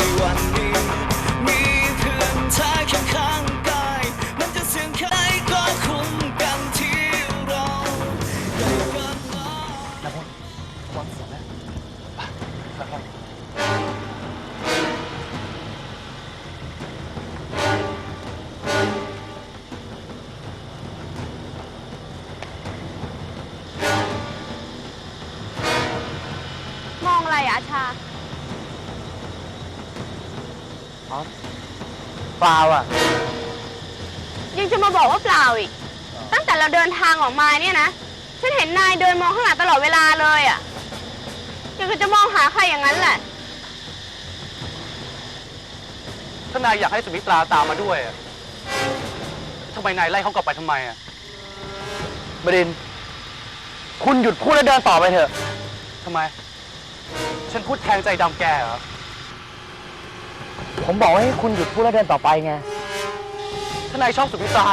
ใเดินทางออกมาเนี่ยนะ ฉันเห็นนายเดินมองข้างหลังตลอดเวลาเลยอะยังก็จะมองหาใครอย่างนั้นแหละ ถ้านายอยากให้สุมิตราตามมาด้วยอะทำไมนายไล่เขากลับไปทำไมอะบดินทร์คุณหยุดพูดแล้วเดินต่อไปเถอะ ทำไม ฉันพูดแทงใจดำแกเหรอ ผมบอกว่าให้คุณหยุดพูดแล้วเดินต่อไปไง ถ้านายชอบสุมิตรา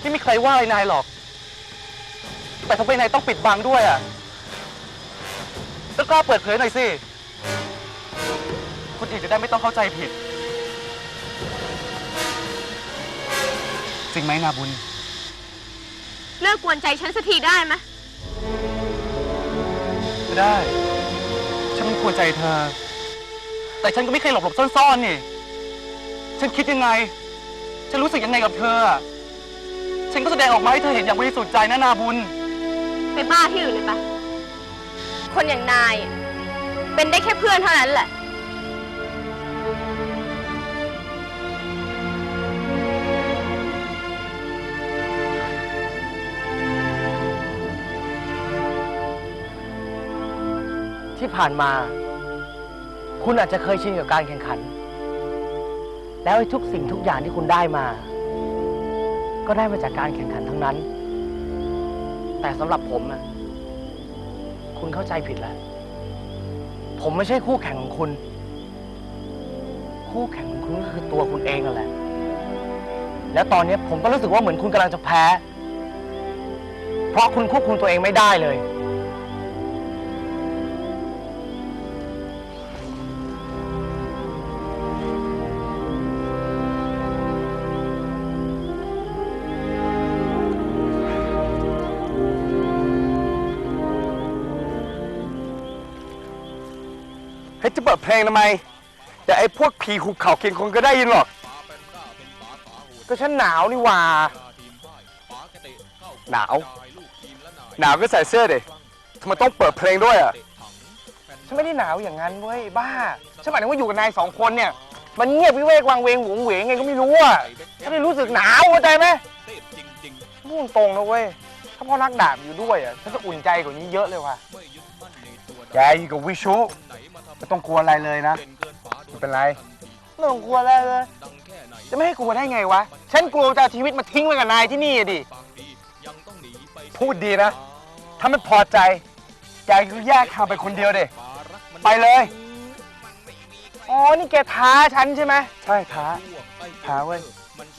ที่ไม่เคยว่าอะไรนายหรอก แต่ทำไมนายต้องปิดบังด้วยอะก็กล้าเปิดเผยหน่อยสิ คนอื่นจะได้ไม่ต้องเข้าใจผิด จริงไหมนาบุญ เลิกกวนใจฉันสักทีได้ไหมไม่ได้ ฉันมันกลัวใจเธอ แต่ฉันก็ไม่เคยหลบหลบๆซ่อนๆนี่ ฉันคิดยังไง ฉันรู้สึกยังไงกับเธออะ ฉันก็แสดงออกมาให้เธอเห็นอย่างบริสุทธิ์ใจนะนาบุญ ไปบ้าที่อื่นเลยปะคนอย่างนายอะเป็นได้แค่เพื่อนเท่านั้นแหละ ที่ผ่านมา คุณอาจจะเคยชินกับการแข่งขัน แล้วไอ้ทุกสิ่งทุกอย่างที่คุณได้มา ก็ได้มาจากการแข่งขันทั้งนั้น แต่สำหรับผมอะคุณเข้าใจผิดแล้ว ผมไม่ใช่คู่แข่งของคุณ คู่แข่งของคุณก็คือตัวคุณเองนั่นแหละ แล้วตอนนี้ผมก็รู้สึกว่าเหมือนคุณกำลังจะแพ้ เพราะคุณควบคุมตัวเองไม่ได้เลย เฮ้ยจะเปิดเพลงทำไม แต่ไอ้พวกผีหุบเขาเคียงคงก็ได้ยินหรอก ก็ฉันหนาวนี่หว่า หนาว หนาวก็ใส่เสื้อดิทำไมต้องเปิดเพลงด้วยอะ ฉันไม่ได้หนาวอย่างนั้นเว้ยบ้า ฉันหมายถึงว่าอยู่กับนายสองคนเนี่ย มันเงียบวิเวกวังเวงหวงเหวงไงก็ไม่รู้อะฉันเลยรู้สึกหนาวเข้าใจไหมพูดตรงนะเว้ย ถ้าพ่อรักดาบอยู่ด้วยอะฉันจะอุ่นใจกว่านี้เยอะเลยว่ะ แกอยู่กับวิชุ ไม่ต้องกลัวอะไรเลยนะไม่เป็นไรไม่ต้องกลัวอะไรเลย จะไม่ให้กลัวได้ไงวะ ฉันกลัวจะเอาชีวิตมาทิ้งไว้กับนายที่นี่อะดิ พูดดีนะ ถ้าไม่พอใจแกก็แยกทางไปคนเดียวดิไปเลย อ๋อ นี่แกท้าฉันใช่ไหม ใช่ท้า ท้าเว้ย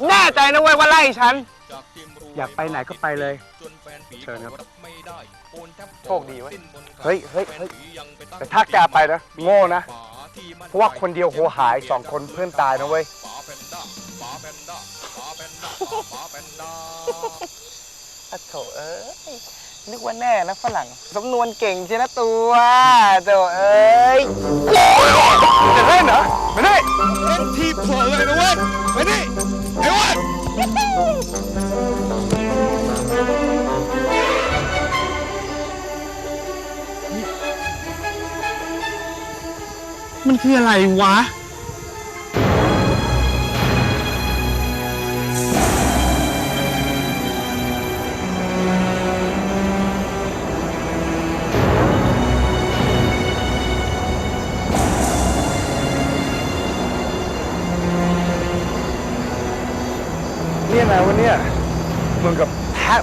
แน่ใจนะเว้ยว่าไล่ฉัน อยากไปไหนก็ไปเลยเชิญครับโชคดีเว้ยเฮ้ยเฮ้ยเฮ้ยแต่ถ้าแกไปนะ โง่นะเพราะว่าคนเดียวโหหายสองคนเพื่อนตายนะเว้ยอะโถเอ้ยนึกว่าแน่นะฝรั่งสำนวนเก่งใช่นะตัวโถเอ้ยจะเล่นเหรอไม่ได้เล่นทีโผล่เลยนะเว้ยไปนี่ไอ้เว้ย มันคืออะไรวะ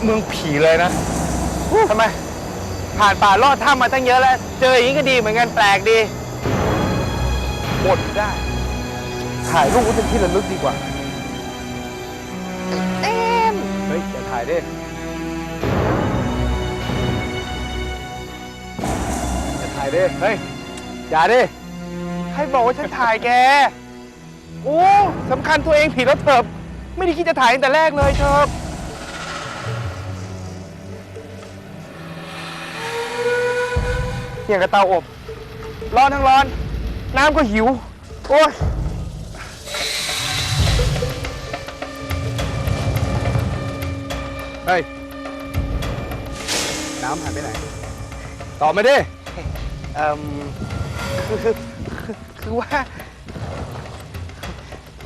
เมืองผีเลยนะ ทำไม ผ่านป่าลอดถ้ำมาตั้งเยอะแล้ว เจออย่างนี้ก็ดีเหมือนกันแปลกดีหมดได้ ถ่ายรูปไว้เป็นที่ระลึกดีกว่า เต็ม เฮ้ยอย่าถ่ายดิอย่าถ่ายดิ เฮ้ย อย่าดิให้บอกว่าฉันถ่ายแก โอ้สำคัญตัวเองผิดแล้วเถิบไม่ได้คิดจะถ่ายตั้งแต่แรกเลยเถิบ อย่างกับเตาอบ ร้อนทั้งร้อน น้ำก็หิว โอ้ยเฮ้ย น้ำหายไปไหน ตอบมาดิ เอ่มคือคือคือคือว่า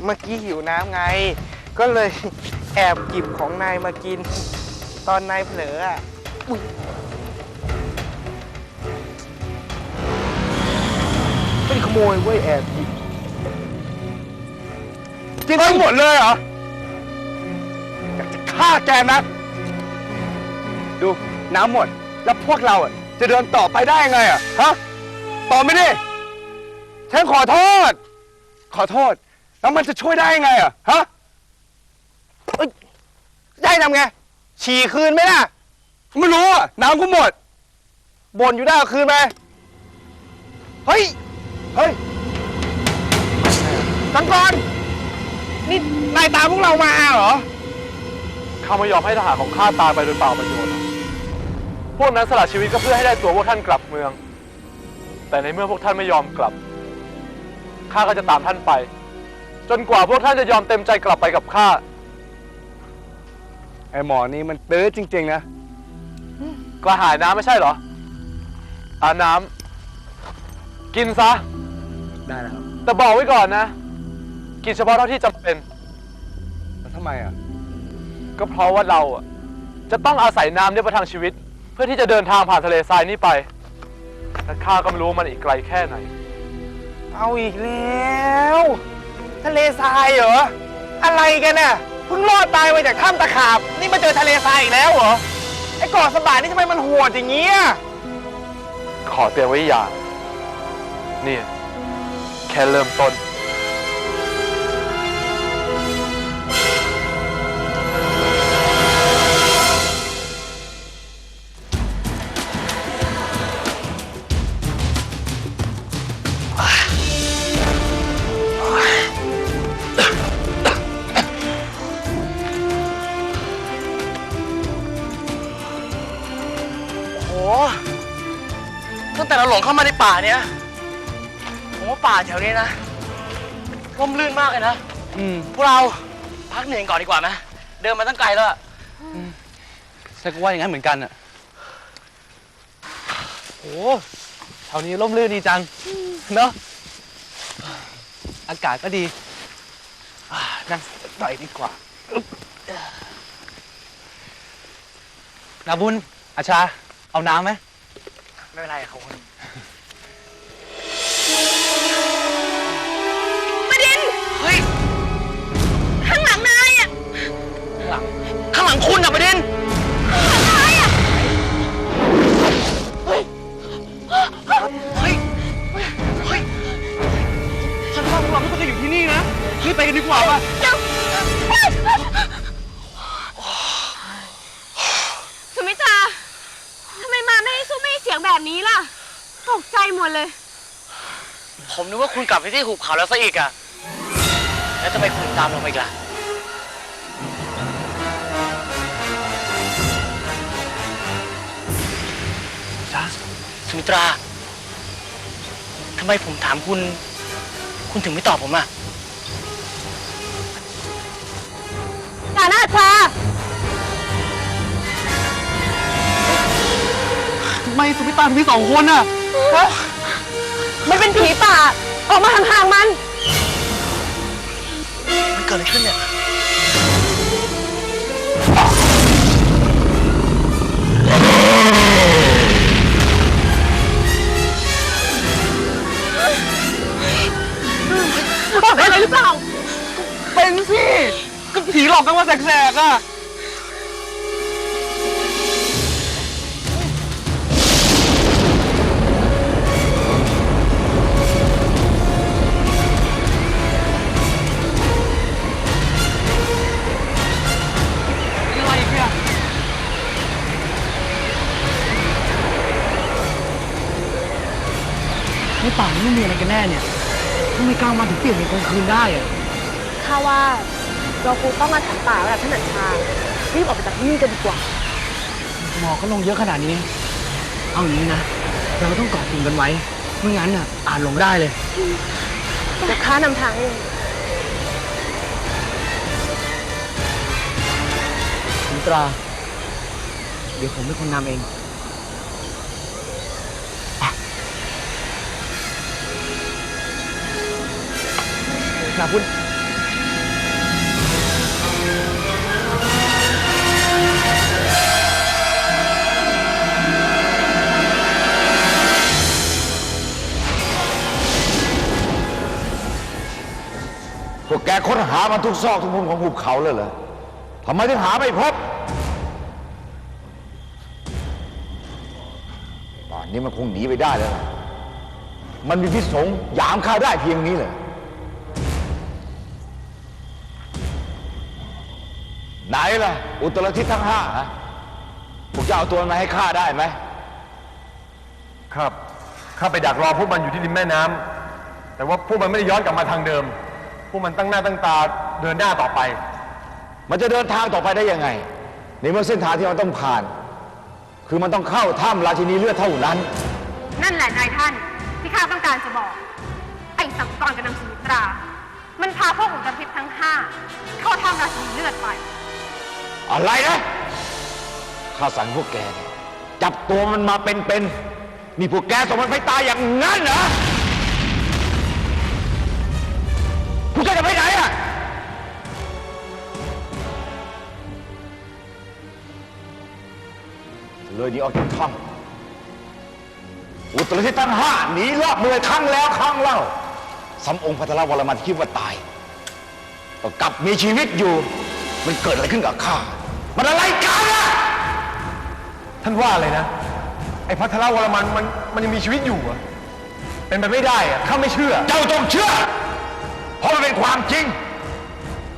เมื่อกี้หิวน้ำไง ก็เลยแอบหยิบของนายมากิน ตอนนายเผลออะอุ๊ย โมยเว้ยแอบหยิบกินทั้งหมดเลยเหรอ อยากจะฆ่าแกนะ ดูน้ำหมด แล้วพวกเราอะจะเดินต่อไปได้ยังไงอะ ฮะ ต่อไม่ดิฉันขอโทษ ขอโทษ แล้วมันจะช่วยได้ยังไงอะ ฮะเอ้ยได้ทำไง ฉี่คืนไหมล่ะ ไม่รู้อะ น้ำก็หมดบ่นอยู่ได้เอาคืนไปเฮ้ย เฮ้ยสังกรนี่นายตามพวกเรามาเหรอ ข้าไม่ยอมให้ทหารของข้าตายไปโดยเปล่าประโยชน์หรอกพวกนั้นสละชีวิตก็เพื่อให้ได้ตัวพวกท่านกลับเมือง แต่ในเมื่อพวกท่านไม่ยอมกลับ ข้าก็จะตามท่านไป จนกว่าพวกท่านจะยอมเต็มใจกลับไปกับข้า ไอหมอนี่มันตื้อจริง ๆ นะ กระหายน้ำไม่ใช่เหรออาน้ำ กินซะ ได้แล้วครับแต่บอกไว้ก่อนนะ กินเฉพาะเท่าที่จำเป็น แล้วทำไมอะ ก็เพราะว่าเราอะจะต้องอาศัยน้ำเนี่ยประทังชีวิต เพื่อที่จะเดินทางผ่านทะเลทรายนี้ไปและข้าก็ไม่รู้ว่ามันอีกไกลแค่ไหน เอาอีกแล้ว ทะเลทรายเหรอ อะไรกันน่ะเพิ่งรอดตายมาจากถ้ำตะขาบ นี่มาเจอทะเลทรายอีกแล้วเหรอ ไอ้เกาะสะบาดนี่ทำไมมันโหดอย่างเงี้ย ขอเตือนไว้อย่าง เนี่ย แค่เริ่มต้นโอ้โหตั้งแต่เราหลงเข้ามาในป่าเนี้ย ป่าแถวนี้นะร่มรื่นมากเลยนะอืมพวกเราพักเหนื่อยก่อนดีกว่าไหมเดินมาตั้งไกลแล้วอะฉันก็ว่าอย่างนั้นเหมือนกันอะโอ้แถวนี้ร่มรื่นดีจัง เนอะอากาศก็ดีอ่านั่งหน่อยดีกว่าอึ๊บนาบุญอาชา เอาน้ำไหมไม่เป็นไรครับคุณ เฮ้ย ข้างหลังนายอะข้างหลังข้างหลังคุณอะประเด็น นายอะเฮ้ยเฮ้ย เฮ้ย ฉันว่าพวกเราไม่ควรจะอยู่ที่นี่นะรีบไปกันดีกว่าป่ะ เดี๋ยวสุมิตราทำไมมาไม่ให้สู้ไม่ให้เสียงแบบนี้ล่ะ ตกใจหมดเลย ผมนึกว่าคุณกลับไปที่หุบเขาแล้วซะอีกอะ แล้วทำไมคุณตามเรามาอีกล่ะสุมิตรา ทำไมผมถามคุณ คุณถึงไม่ตอบผมอะอย่าหน้าชาทำไมสุพิตาถึงมีสองคนอะ มันเป็นผีป่า ออกมาห่างๆมันมันเกิดอะไรขึ้นเนี่ย เป็นอะไรหรือเปล่า เป็นสิก็ผีหลอกกันว่าแสกๆอะ ป่านี้มันมีอะไรกันแน่เนี่ยทำไมกลางวันถึงเปลี่ยนเป็นกลางคืนได้อะข้าว่าเราคงต้องมาถัดป่าแล้วล่ะท่านอัญชารีบออกไปจากที่นี่กันดีกว่า หมอกก็ลงเยอะขนาดนี้ เอาอย่างนี้นะ เราต้องเกาะกลุ่มกันไว้ ไม่งั้นอะอาจหลงได้เลยเดี๋ยวข้านำทางเองสุมิตรา เดี๋ยวผมเป็นคนนำเอง นาพุทธพวกแกค้นหามันทุกซอกทุกมุมของหุบเขาเลยเหรอทำไมถึงหาไม่พบป่านนี้มันคงหนีไปได้แล้วล่ะมันมีพิษสงยามข้าได้เพียงนี้เลย ไหนล่ะ อุตรทิศทั้งห้าฮะพวกเจ้าเอาตัวมันมาให้ข้าได้ไหมครับ ข้าไปดักรอพวกมันอยู่ที่ริมแม่น้ำ แต่ว่าพวกมันไม่ได้ย้อนกลับมาทางเดิม พวกมันตั้งหน้าตั้งตาเดินหน้าต่อไป มันจะเดินทางต่อไปได้ยังไงในเมื่อเส้นทางที่มันต้องผ่าน คือมันต้องเข้าถ้ำราชินีเลือดเท่านั้น นั่นแหละนายท่านที่ข้าต้องการจะบอก ไอ้สังกรกับนางสุมิตรา มันพาพวกอุตภิษทั้งห้าเข้าถ้ำราชินีเลือดไป อะไรนะข้าสั่งพวกแกเนี่ยจับตัวมันมาเป็นๆนี่พวกแกส่งมันไปตายอย่างนั้นเหรอพวกแกจะไปไหนอะเลยหนีออกจากถ้ำอุตรทิศทั้งห้าหนีรอบเมืองครั้งแล้วครั้งเล่าสำองค์พัทรวรมันที่คิดว่าตายก็กลับมีชีวิตอยู่ มันเกิดอะไรขึ้นกับข้า มันอะไรกันอะท่านว่าอะไรนะ ไอ้พัทรวรมันมันมันยังมีชีวิตอยู่เหรอะเป็นไปไม่ได้อะข้าไม่เชื่อ เจ้าจงเชื่อ เพราะมันเป็นความจริง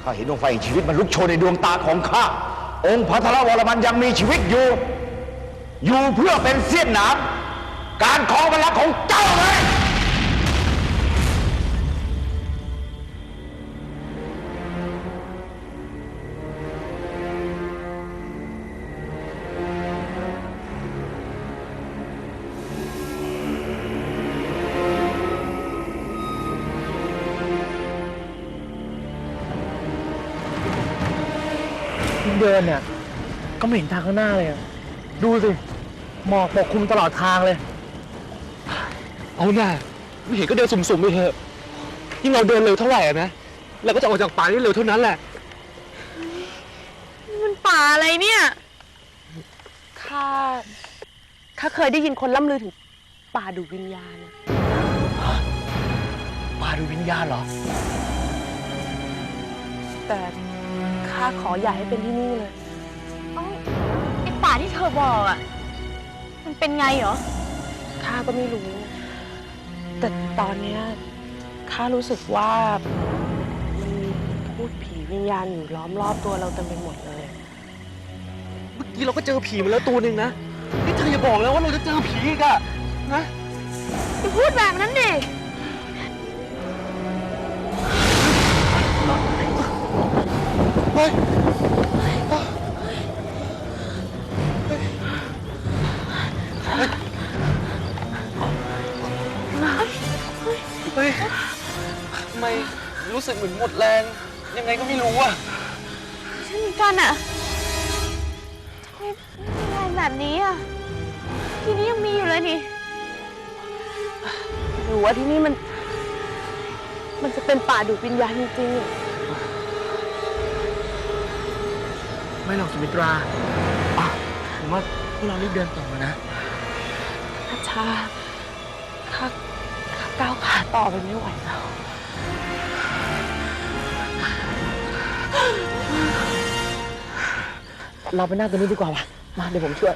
ข้าเห็นดวงไฟแห่งชีวิตมันลุกโชนในดวงตาของข้า องค์พระธรวรมันยังมีชีวิตอยู่ อยู่เพื่อเป็นเสี้ยนหนามการครองบัลลังก์ของเจ้าเลย ไม่เห็นทางข้างหน้าเลยอะดูสิหมอกปกคลุมตลอดทางเลย เอาหน้าไม่เห็นก็เดินสุ่มๆไปเถอะยิ่งเราเดินเร็วเท่าไหร่อะนะเราก็จะออกจากป่านี้เร็วเท่านั้นแหละมันป่าอะไรเนี่ย ข้า ข้าเคยได้ยินคนล่ำลือถึงป่าดูวิญญาณอะป่าดูวิญญาณเหรอ แต่ข้าขออย่าให้เป็นที่นี่เลยไอป่า ที่เธอบอกอะ มันเป็นไงเหรอ ข้าก็ไม่รู้ แต่ตอนเนี้ยข้ารู้สึกว่ามันมีพูดผีวิญญาณอยู่ล้อมรอบตัวเราเต็มไปหมดเลย เมื่อกี้เราก็เจอผีมาแล้วตัวหนึ่งนะ นี่เธออย่าบอกแล้วว่าเราจะเจอผีอีกอะนะ อย่าพูดแบบนั้นดิ เฮ้ย เฮ้ยทำไมรู้สึกเหมือนหมดแรง ยังไงก็ไม่รู้อะฉันเหมือนกันอะทำไมแรงแบบนี้อะที่นี่ยังมีอยู่เลยนี่หรือว่าที่นี่มัน มันจะเป็นป่าดูดวิญญาณจริงๆอะไม่หรอกสุมิตราอะผมว่าพวกเรารีบเดินต่อนะ อาชาข้าข้า ก้าวขาต่อไปไม่ไหวแล้ว เราไปนั่งตรงนี้ดีกว่าวะมาเดี๋ยวผมช่วย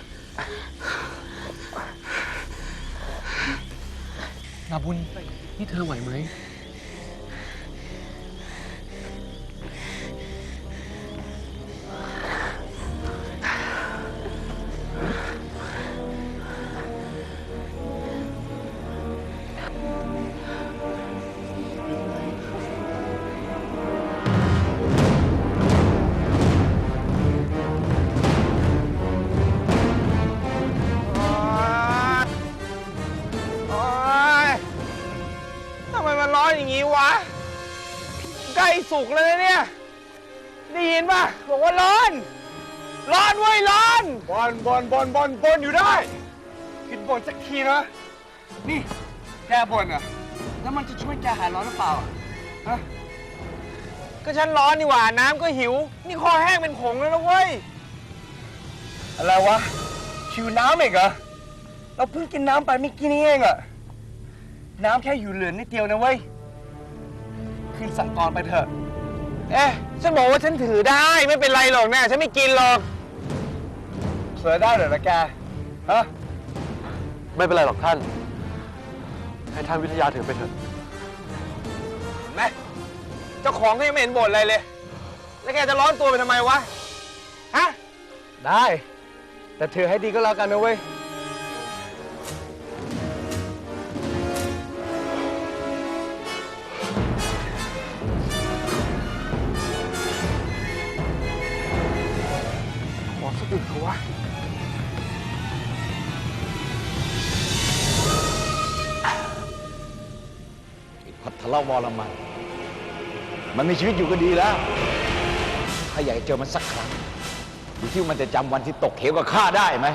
นาบุญนี่เธอไหวไหม สุกเลยนะเนี่ยได้ยินป่ะบอกว่าร้อน ร้อนเว้ยร้อน บอลบอลบอลบอลบอลอยู่ได้หยุดบ่นสักทีนะ นี่แกบ่นอะ แล้วมันจะช่วยแกหายร้อนหรือเปล่าอะฮะก็ฉันร้อนนี่หว่าน้ำก็หิว นี่คอแห้งเป็นผงแล้วนะเว้ย อะไรวะหิวน้ำอีกเหรอเราเพิ่งกินน้ำไปไม่กี่นี้เองอะน้ำแค่อยู่เหลือนิดเดียวนะเว้ย ขึ้นสั่งกรไปเถอะ เอ๊ะ ฉันบอกว่าฉันถือได้ไม่เป็นไรหรอกนะฉันไม่กินหรอกเสือได้เหรอนะแกฮะไม่เป็นไรหรอกท่าน ให้ท่านวิทยาถือไปเถอะ เห็นไหมเจ้าของก็ยังไม่เห็นบ่นอะไรเลย แล้วแกจะร้อนตัวไปทำไมวะ ฮะ ได้ แต่ถือให้ดีก็แล้วกันนะเว้ย กอึกเถอะวะพัทรวรมัน มันมีชีวิตอยู่ก็ดีแล้ว ถ้าอยากจะเจอมันสักครั้ง ดูที่มันจะจำวันที่ตกเหวกับข้าได้ไหม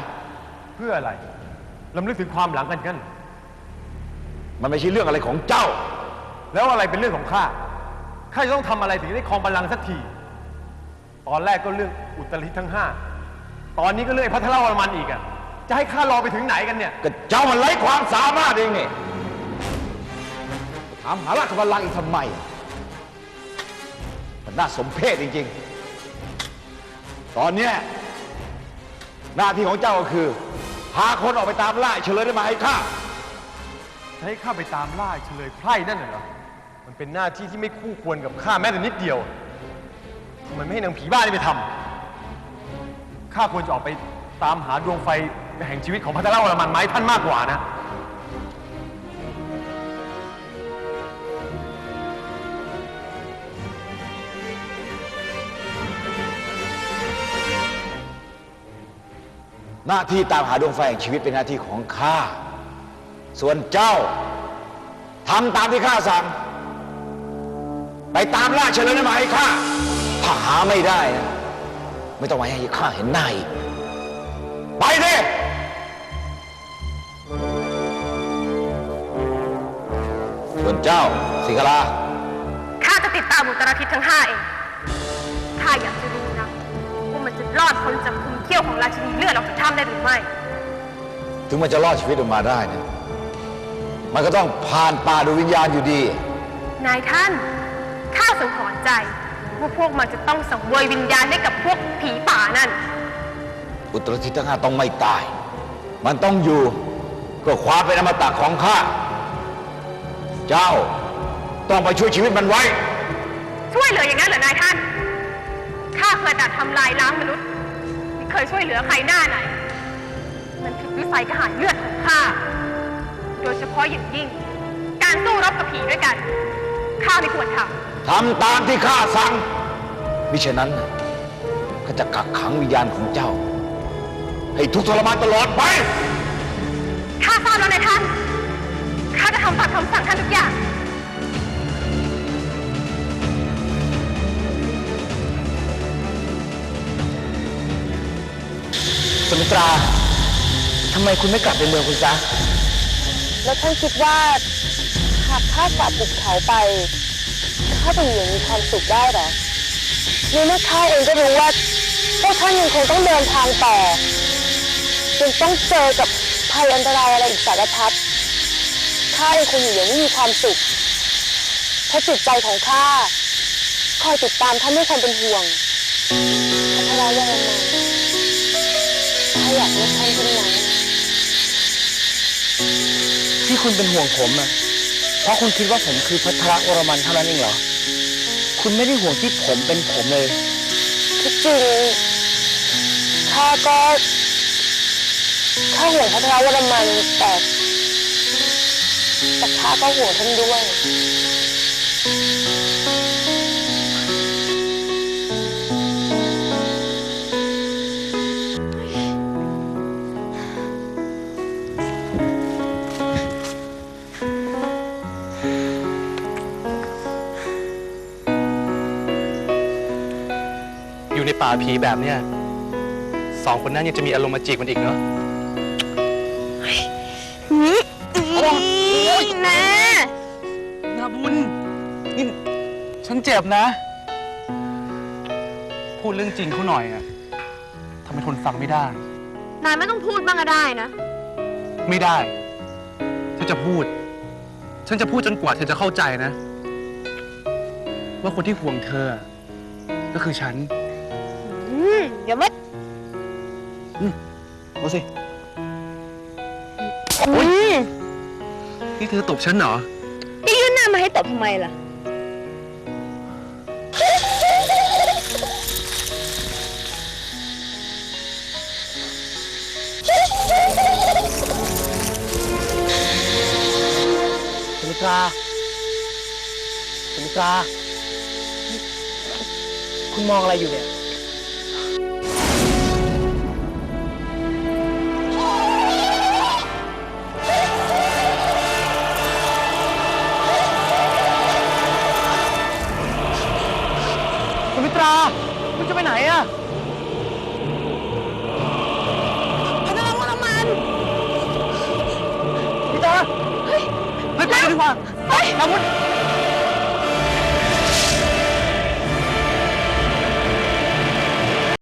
เพื่ออะไรลำลึกถึงความหลังกันกัน มันไม่ใช่เรื่องอะไรของเจ้า แล้วอะไรเป็นเรื่องของข้า ข้าจะต้องทำอะไรถึงได้ครองบัลลังก์สักที ตอนแรกก็เรื่องอุตริทั้งห้า ตอนนี้ก็เรื่องไอ้พัทรวรมันอีกอะจะให้ข้ารอไปถึงไหนกันเนี่ย ก็เจ้ามันไร้ความสามารถเองนี่ถามหาราชบัลลังก์อีกทำไม มันน่าสมเพชจริงๆ ตอนเนี้ยหน้าที่ของเจ้าก็คือ พาคนออกไปตามล่าไอ้เฉลยได้มาให้ข้า จะให้ข้าไปตามล่าไอ้เฉลยไพร่นั่นน่ะเหรอ มันเป็นหน้าที่ที่ไม่คู่ควรกับข้าแม้แต่นิดเดียวทำไมไม่ให้นางผีบ้านี่ไปทำ ข้าควรจะออกไปตามหาดวงไฟแห่งชีวิตของพัทรวรมันไหมาให้ท่านมากกว่านะ หน้าที่ตามหาดวงไฟแห่งชีวิตเป็นหน้าที่ของข้า ส่วนเจ้าทำตามที่ข้าสั่ง ไปตามล่าเฉลยไมาให้ข้า ถ้าหาไม่ได้นะ ไม่ต้องมาให้ข้าเห็นหน้าอีก ไปดิส่วนเจ้า สิงคลาข้าจะติดตามอุตรทิศทั้งห้าเอง ข้าอยากจะรู้นะว่ามันจะรอดพ้นจากคุมเขี้ยวของราชินีเลือดออกจากถ้ำได้หรือไม่ ถึงมันจะรอดชีวิตออกมาได้เนะมันก็ต้องผ่านป่าดูวิญญาณอยู่ดี นายท่าน ข้าสังหรณ์ใจ ว่าพวกมันจะต้องสังเวยวิญญาณให้กับพวกผีป่านั่น อุตรทิศทั้งห้าต้องไม่ตาย มันต้องอยู่เพื่อความเป็นอมตะของข้า เจ้าต้องไปช่วยชีวิตมันไว้ ช่วยเหลืออย่างนั้นเหรอนายท่าน ข้าเคยแต่ทำลายล้างมนุษย์ไม่เคยช่วยเหลือใครหน้าไหน มันผิดวิสัยกระหายเลือดของข้า โดยเฉพาะอย่างยิ่ง การสู้รบกับผีด้วยกัน ข้าไม่ควรทำ ทำตามที่ข้าสั่งมิฉะนั้นก็จะกักขังวิญญาณของเจ้า ให้ทุกข์ทรมานตลอดไป ข้าทราบแล้วนายท่าน ข้าจะทำตามคำสั่งท่านทุกอย่าง สมิตราทำไมคุณไม่กลับไปเมืองคุณซะ แล้วท่านคิดว่าหากข้ากลับภูเขาไป ข้าจะอยู่อย่างมีความสุขได้หรอในเมื่อข้าเองก็รู้ว่าพวกท่านยังคงต้องเดินทางต่อจนต้องเจอกับภัยอันตรายอะไรอีกสารพัดข้าเองคงอยู่อย่างไม่มีความสุขเพราะจิตใจของข้าคอยติดตามท่านด้วยความเป็นห่วงพัทราวรมันข้าอยากเลือกท่านเช่นนั้นที่คุณเป็นห่วงผมอะเพราะคุณคิดว่าผมคือพัทรวรมันเท่านั้นเองเหรอ คุณไม่ได้ห่วงที่ผมเป็นผมเลย ที่จริงข้าก็ข้าห่วงพระทรวรมันแต่แต่ข้าก็ห่วงท่านด้วย ผีแบบเนี้ยสองคนนั้นยังจะมีอารมณ์มาจีบมันอีกเนาะแม่นาบุญนี่ฉันเจ็บนะ พูดเรื่องจริงเขาหน่อยอะทำไมทนฟังไม่ได้ นายไม่ต้องพูดบ้างก็ได้นะ ไม่ได้ ฉันจะพูด ฉันจะพูดจนกว่าเธอจะเข้าใจนะ ว่าคนที่ห่วงเธอ ก็คือฉัน อืมเดี๋ยวมาเอาสิอืมนี่เธอตบฉันเหรอ จะยื่นหน้ามาให้ตบทำไมล่ะสุมิตราสุมิตรา คุณมองอะไรอยู่เนี่ย ไปไหนอะพนักงานน้ำมันสุมิตราเฮ้ยไปกันดีกว่าไปน้ำมัน